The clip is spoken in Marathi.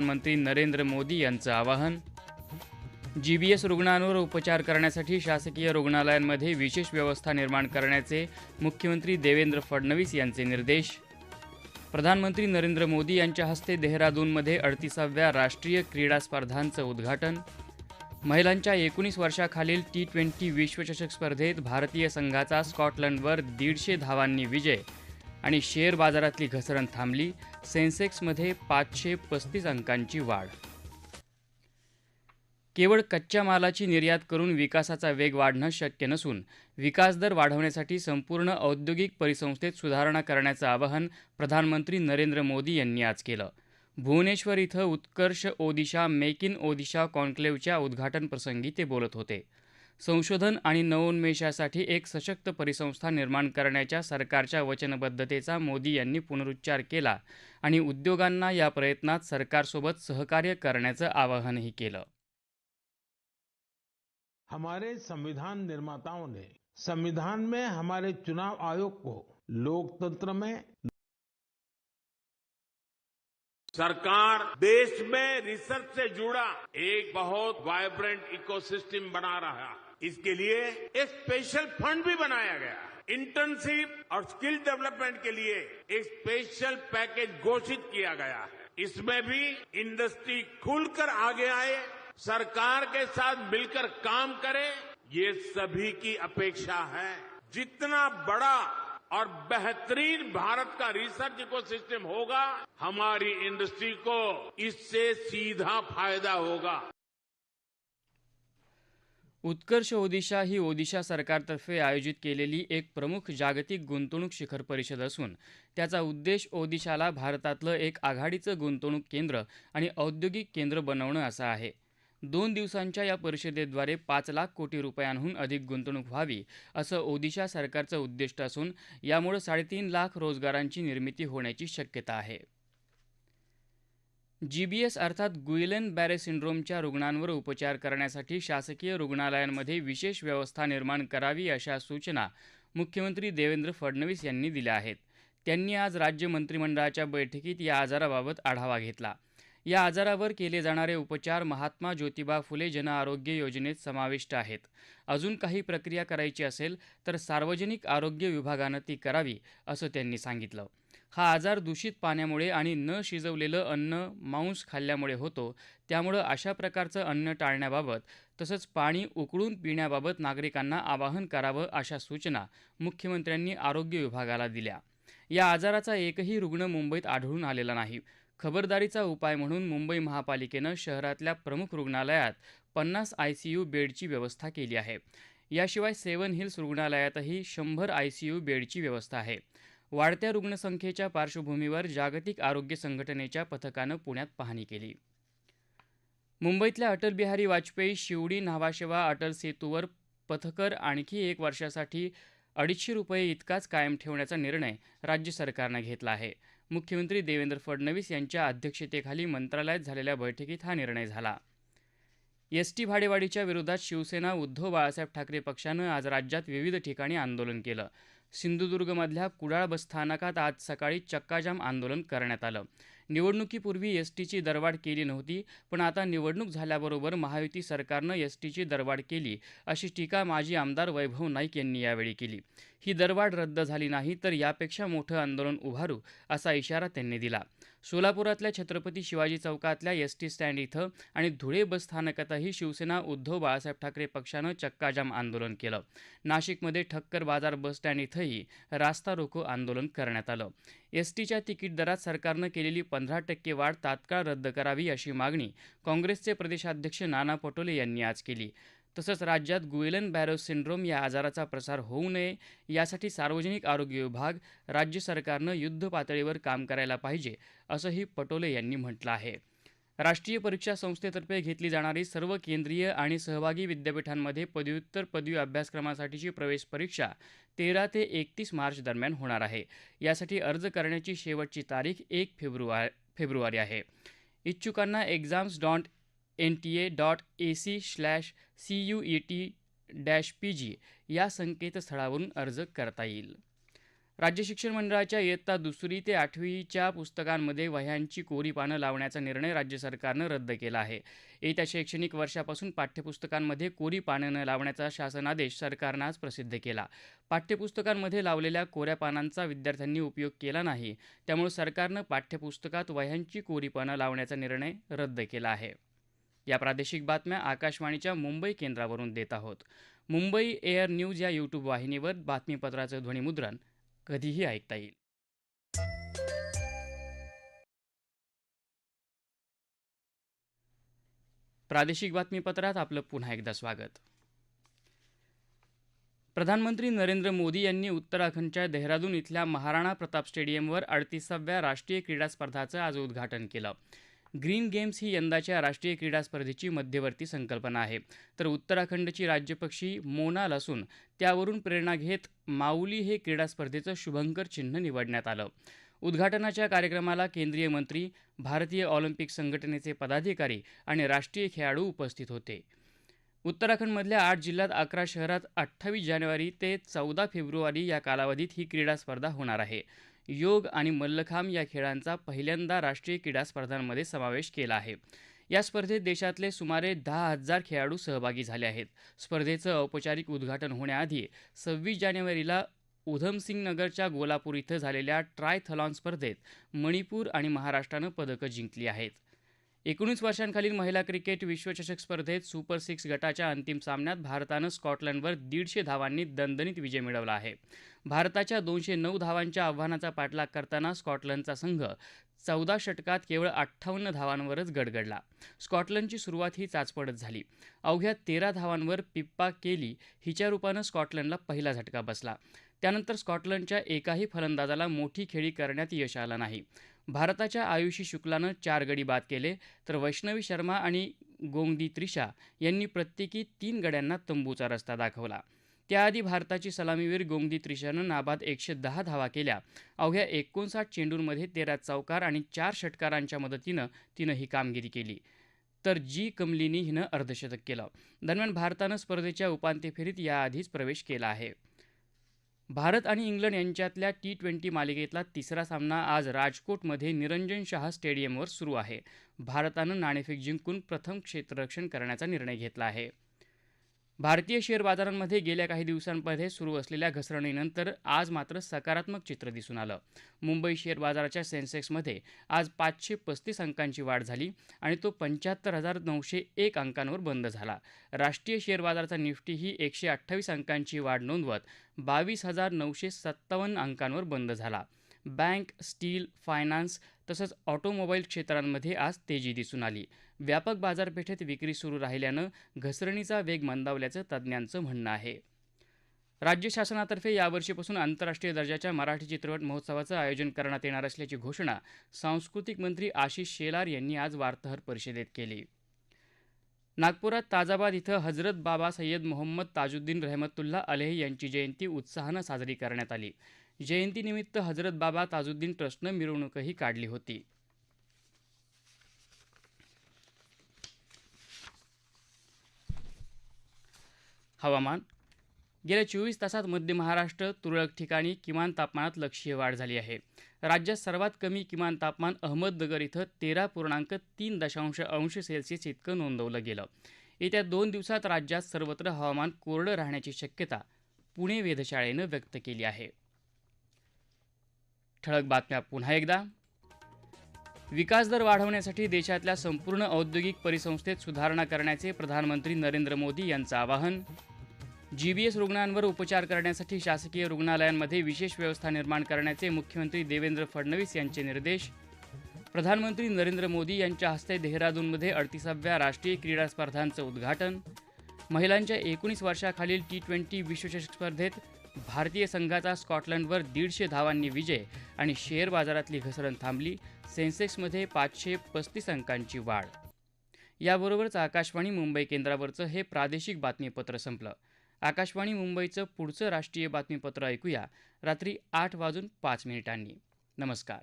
प्रधानमंत्री नरेंद्र मोदी यांचं आवाहन. जी बी एस रुग्णांवर उपचार करण्यासाठी शासकीय रुग्णालयांमध्ये विशेष व्यवस्था निर्माण करण्याचे मुख्यमंत्री देवेंद्र फडणवीस यांचे निर्देश. प्रधानमंत्री नरेंद्र मोदी यांच्या हस्ते देहरादूनमध्ये अडतीसाव्या राष्ट्रीय क्रीडा स्पर्धांचं उद्घाटन. महिलांच्या एकोणीस वर्षाखालील टी ट्वेंटी विश्वचषक स्पर्धेत भारतीय संघाचा स्कॉटलंडवर दीडशे धावांनी विजय. आणि शेअर बाजारातली घसरण थांबली. सेन्सेक्समध्ये पाचशे पस्तीस अंकांची वाढ. केवळ कच्च्या मालाची निर्यात करून विकासाचा वेग वाढणं शक्य नसून विकासदर वाढवण्यासाठी संपूर्ण औद्योगिक परिसंस्थेत सुधारणा करण्याचं आवाहन प्रधानमंत्री नरेंद्र मोदी यांनी आज केलं. भुवनेश्वर इथं उत्कर्ष ओदिशा मेक इन ओदिशा कॉन्क्लेव्हच्या उद्घाटनप्रसंगी ते बोलत होते. संशोधन आणि नवोन्मेषासाठी एक सशक्त परिसंस्था निर्माण करण्याच्या सरकारच्या वचनबद्धतेचा मोदी यांनी पुनरुच्चार केला आणि उद्योगांना या प्रयत्नात सरकारसोबत सहकार्य करण्याचं आवाहनही केलं. हमारे संविधान निर्माताओं ने संविधान में हमारे चुनाव आयोग को लोकतंत्र में सरकार देश में रिसर्च से जुड़ा एक बहुत वाइब्रेंट इकोसिस्टम बना रहा है। इसके लिए एक स्पेशल फंड भी बनाया गया। इंटर्नशिप और स्किल डेवलपमेंट के लिए एक स्पेशल पैकेज घोषित किया गया। है इसमें भी इंडस्ट्री खुलकर आगे आए, सरकार के साथ मिलकर काम करे, ये सभी की अपेक्षा है। जितना बड़ा और बेहतरीन भारत का रिसर्च इको सिस्टम होगा, हमारी इंडस्ट्री को इससे सीधा फ़ायदा होगा। उत्कर्ष ओदिशा ही ओदिशा सरकारतर्फे आयोजित केलेली एक प्रमुख जागतिक गुंतवणूक शिखर परिषद असून त्याचा उद्देश ओदिशाला भारतातलं एक आघाडीचं गुंतवणूक केंद्र आणि औद्योगिक केंद्र बनवणं असा आहे. दोन दिवसांच्या या परिषदेद्वारे पाच लाख कोटी रुपयांहून अधिक गुंतवणूक व्हावी असं ओदिशा सरकारचं उद्दिष्ट असून यामुळे साडेतीन लाख रोजगारांची निर्मिती होण्याची शक्यता आहे. जीबीएस अर्थात गुइलेन बॅरे सिंड्रोमच्या रुग्णांवर उपचार करण्यासाठी शासकीय रुग्णालयांमध्ये विशेष व्यवस्था निर्माण करावी अशा सूचना मुख्यमंत्री देवेंद्र फडणवीस यांनी दिल्या आहेत. त्यांनी आज राज्य मंत्रिमंडळाच्या बैठकीत या आजाराबाबत आढावा घेतला. या आजारावर केले जाणारे उपचार महात्मा ज्योतिबा फुले जनआरोग्य योजनेत समाविष्ट आहेत. अजून काही प्रक्रिया करायची असेल तर सार्वजनिक आरोग्य विभागानं ती करावी असं त्यांनी सांगितलं. हा आजार दूषित पाण्यामुळे आणि न शिजवलेलं अन्न मांस खाल्ल्यामुळे होतो. त्यामुळं अशा प्रकारचं अन्न टाळण्याबाबत तसंच पाणी उकळून पिण्याबाबत नागरिकांना आवाहन करावं अशा सूचना मुख्यमंत्र्यांनी आरोग्य विभागाला दिल्या. या आजाराचा एकही रुग्ण मुंबईत आढळून आलेला नाही. खबरदारीचा उपाय म्हणून मुंबई महापालिकेनं शहरातल्या प्रमुख रुग्णालयात पन्नास आयसीयू बेडची व्यवस्था केली आहे. याशिवाय सेवन हिल्स रुग्णालयातही शंभर आयसीयू बेडची व्यवस्था आहे. वाढत्या रुग्णसंख्येच्या पार्श्वभूमीवर जागतिक आरोग्य संघटनेच्या पथकानं पुण्यात पाहणी केली. मुंबईतल्या अटल बिहारी वाजपेयी शिवडी न्हावाशेवा अटल सेतूवर पथकर आणखी एक वर्षासाठी अडीचशे रुपये इतकाच कायम ठेवण्याचा निर्णय राज्य सरकारनं घेतला आहे. मुख्यमंत्री देवेंद्र फडणवीस यांच्या अध्यक्षतेखाली मंत्रालयात झालेल्या बैठकीत हा निर्णय झाला. एस टी भाडेवाढीच्या विरोधात शिवसेना उद्धव बाळासाहेब ठाकरे पक्षानं आज राज्यात विविध ठिकाणी आंदोलन केलं. सिंधुदुर्गमधल्या कुडाळ बसस्थानकात आज सकाळी चक्काजाम आंदोलन करण्यात आलं. निवडणुकीपूर्वी एस टीची दरवाढ केली नव्हती पण आता निवडणूक झाल्याबरोबर महायुती सरकारनं एस टीची दरवाढ केली अशी टीका माजी आमदार वैभव नाईक यांनी यावेळी केली. ही दरवाढ रद्द झाली नाही तर यापेक्षा मोठं आंदोलन उभारू असा इशारा त्यांनी दिला. सोलापुरातल्या छत्रपती शिवाजी चौकातल्या एस टी स्टँड इथं आणि धुळे बसस्थानकातही शिवसेना उद्धव बाळासाहेब ठाकरे पक्षानं चक्काजाम आंदोलन केलं. नाशिकमध्ये ठक्कर बाजार बस स्टँड इथंही रास्ता रोको आंदोलन करण्यात आलं. एस टीच्या तिकीट दरात सरकारनं केलेली पंधरा टक्के वाढ तात्काळ रद्द करावी अशी मागणी काँग्रेसचे प्रदेशाध्यक्ष नाना पटोले यांनी आज केली. तसंच राज्यात गुएलन बॅरो सिंड्रोम या आजाराचा प्रसार होऊ नये यासाठी सार्वजनिक आरोग्य विभाग राज्य सरकारनं युद्ध पातळीवर काम करायला पाहिजे असंही पटोले यांनी म्हटलं आहे. राष्ट्रीय परीक्षा संस्थेतर्फे घेतली जाणारी सर्व केंद्रीय आणि सहभागी विद्यापीठांमध्ये पदव्युत्तर पदवी अभ्यासक्रमासाठीची प्रवेश परीक्षा तेरा ते एकतीस मार्च दरम्यान होणार आहे. यासाठी अर्ज करण्याची शेवटची तारीख एक फेब्रुवार फेब्रुवारी आहे. इच्छुकांना exams dot N T A dot A C slash C U E T dash P G या संकेतस्थळावरून अर्ज करता येईल. राज्य शिक्षण मंडळाच्या इयत्ता दुसरी ते आठवीच्या पुस्तकांमध्ये वह्यांची कोरी पानं लावण्याचा निर्णय राज्य सरकारनं रद्द केला आहे. येत्या शैक्षणिक वर्षापासून पाठ्यपुस्तकांमध्ये कोरी पानं न लावण्याचा शासनादेश सरकारनं आज प्रसिद्ध केला. पाठ्यपुस्तकांमध्ये लावलेल्या कोऱ्या पानांचा विद्यार्थ्यांनी उपयोग केला नाही. त्यामुळे सरकारनं पाठ्यपुस्तकात वह्यांची कोरी पानं लावण्याचा निर्णय रद्द केला आहे. या प्रादेशिक बातम्या आकाशवाणीच्या मुंबई केंद्रावरून देत आहोत. मुंबई एअर न्यूज या यूट्यूब वाहिनीवर बातमीपत्राचं ध्वनिमुद्रण कधीही ऐकता येईल. प्रादेशिक बातमीपत्रात आपलं पुन्हा एकदा स्वागत. प्रधानमंत्री नरेंद्र मोदी यांनी उत्तराखंडच्या देहरादून इथल्या महाराणा प्रताप स्टेडियमवर अडतीसाव्या राष्ट्रीय क्रीडा स्पर्धाचं आज उद्घाटन केलं. ग्रीन गेम्स ही यंदाच्या राष्ट्रीय क्रीडा स्पर्धेची मध्यवर्ती संकल्पना आहे. तर उत्तराखंडची राज्यपक्षी मोनाल असून त्यावरून प्रेरणा घेत माऊली हे क्रीडा स्पर्धेचं शुभंकर चिन्ह निवडण्यात आलं. उद्घाटनाच्या कार्यक्रमाला केंद्रीय मंत्री भारतीय ऑलिम्पिक संघटनेचे पदाधिकारी आणि राष्ट्रीय खेळाडू उपस्थित होते. उत्तराखंडमधल्या आठ जिल्ह्यात अकरा शहरात अठ्ठावीस जानेवारी ते चौदा फेब्रुवारी या कालावधीत ही क्रीडा स्पर्धा होणार आहे. योग आणि मल्लखांब या खेळांचा पहिल्यांदा राष्ट्रीय क्रीडा स्पर्धांमध्ये समावेश केला आहे. या स्पर्धेत देशातले सुमारे दहा हजार खेळाडू सहभागी झाले आहेत. स्पर्धेचं औपचारिक उद्घाटन होण्याआधी सव्वीस जानेवारीला उधमसिंग नगरच्या गोलापूर इथं झालेल्या ट्रायथलॉन स्पर्धेत मणिपूर आणि महाराष्ट्रानं पदकं जिंकली आहेत. एकोणीस वर्षांखालील महिला क्रिकेट विश्वचषक स्पर्धेत सुपर सिक्स गटाच्या अंतिम सामन्यात भारतानं स्कॉटलंडवर दीडशे धावांनी दणदणीत विजय मिळवला आहे. भारताच्या दोनशे नऊ धावांच्या आव्हानाचा पाठलाग करताना स्कॉटलंडचा संघ चौदा षटकात केवळ अठ्ठावन्न धावांवरच गडगडला. स्कॉटलंडची सुरुवात ही चाचपडत झाली. अवघ्या तेरा धावांवर पिप्पा केली हिच्या रूपानं स्कॉटलंडला पहिला झटका बसला. त्यानंतर स्कॉटलंडच्या एकाही फलंदाजाला मोठी खेळी करण्यात यश आलं नाही. भारताच्या आयुषी शुक्लानं चार गडी बाद केले तर वैष्णवी शर्मा आणि गोंगदी त्रिशा यांनी प्रत्येकी तीन गड्यांना तंबूचा रस्ता दाखवला. त्याआधी भारताची सलामीवीर गोंगदी त्रिशानं नाबाद एकशे दहा धावा केल्या. अवघ्या एकोणसाठ चेंडूंमध्ये तेरा चौकार आणि चार षटकारांच्या मदतीनं तिनं ही कामगिरी केली. तर जी कमलिनी हिनं अर्धशतक केलं. दरम्यान भारतानं स्पर्धेच्या उपांत्य फेरीत याआधीच प्रवेश केला आहे. भारत आणि इंग्लंड यांच्यातल्या टी ट्वेंटी मालिकेतला तिसरा सामना आज राजकोटमध्ये निरंजन शाह स्टेडियमवर सुरू आहे. भारतानं नाणेफेक जिंकून प्रथम क्षेत्ररक्षण करण्याचा निर्णय घेतला आहे. भारतीय शेअर बाजारांमध्ये गेल्या काही दिवसांमध्ये सुरू असलेल्या घसरणीनंतर आज मात्र सकारात्मक चित्र दिसून आलं. मुंबई शेअर बाजाराच्या सेन्सेक्समध्ये आज पाचशे पस्तीस अंकांची वाढ झाली आणि तो पंच्याहत्तर हजार नऊशे एक अंकांवर बंद झाला. राष्ट्रीय शेअर बाजाराचा निफ्टीही एकशे अठ्ठावीस अंकांची वाढ नोंदवत बावीस हजार नऊशे सत्तावन्न अंकांवर बंद झाला. बँक स्टील फायनान्स तसंच ऑटोमोबाईल क्षेत्रांमध्ये आज तेजी दिसून आली. व्यापक बाजारपेठेत विक्री सुरू राहिल्यानं घसरणीचा वेग मंदावल्याचं तज्ज्ञांचं म्हणणं आहे. राज्य शासनातर्फे यावर्षीपासून आंतरराष्ट्रीय दर्जाच्या मराठी चित्रपट महोत्सवाचं आयोजन करण्यात येणार असल्याची घोषणा सांस्कृतिक मंत्री आशिष शेलार यांनी आज वार्ताहर परिषदेत केली. नागपुरात ताजाबाद इथं हजरत बाबा सय्यद मोहम्मद ताजुद्दीन रहमतुल्ला अलेह यांची जयंती उत्साहानं साजरी करण्यात आली. जयंतीनिमित्त हजरत बाबा ताजुद्दीन ट्रस्टनं मिरवणूकही काढली होती. हवामान गेल्या चोवीस तासात मध्य महाराष्ट्र तुरळक ठिकाणी किमान तापमानात लक्षीय वाढ झाली आहे. राज्यात सर्वात कमी किमान तापमान अहमदनगर इथं तेरा पूर्णांक तीन दशांश अंश सेल्सिअस इतकं नोंदवलं गेलं. येत्या दोन दिवसात राज्यात सर्वत्र हवामान कोरडं राहण्याची शक्यता पुणे वेधशाळेनं व्यक्त केली आहे. ठळक बातम्या पुन्हा एकदा. विकासदर वाढवण्यासाठी देशातल्या संपूर्ण औद्योगिक परिसंस्थेत सुधारणा करण्याचे प्रधानमंत्री नरेंद्र मोदी यांचं आवाहन. जीबीएस रुग्णांवर उपचार करण्यासाठी शासकीय रुग्णालयांमध्ये विशेष व्यवस्था निर्माण करण्याचे मुख्यमंत्री देवेंद्र फडणवीस यांचे निर्देश. प्रधानमंत्री नरेंद्र मोदी यांच्या हस्ते देहरादूनमध्ये अडतीसाव्या राष्ट्रीय क्रीडा स्पर्धांचं उद्घाटन. महिलांच्या एकोणीस वर्षाखालील टी ट्वेंटी विश्वचषक स्पर्धेत भारतीय संघाचा स्कॉटलंडवर दीडशे धावांनी विजय आणि शेअर बाजारातली घसरण थांबली. सेन्सेक्समध्ये पाचशे पस्तीस अंकांची वाढ. याबरोबरच आकाशवाणी मुंबई केंद्रावरचं हे प्रादेशिक बातमीपत्र संपलं. आकाशवाणी मुंबईचं पुढचं राष्ट्रीय बातमीपत्र ऐकूया. रात्री आठ वाजून पाच मिनिटांनी. नमस्कार.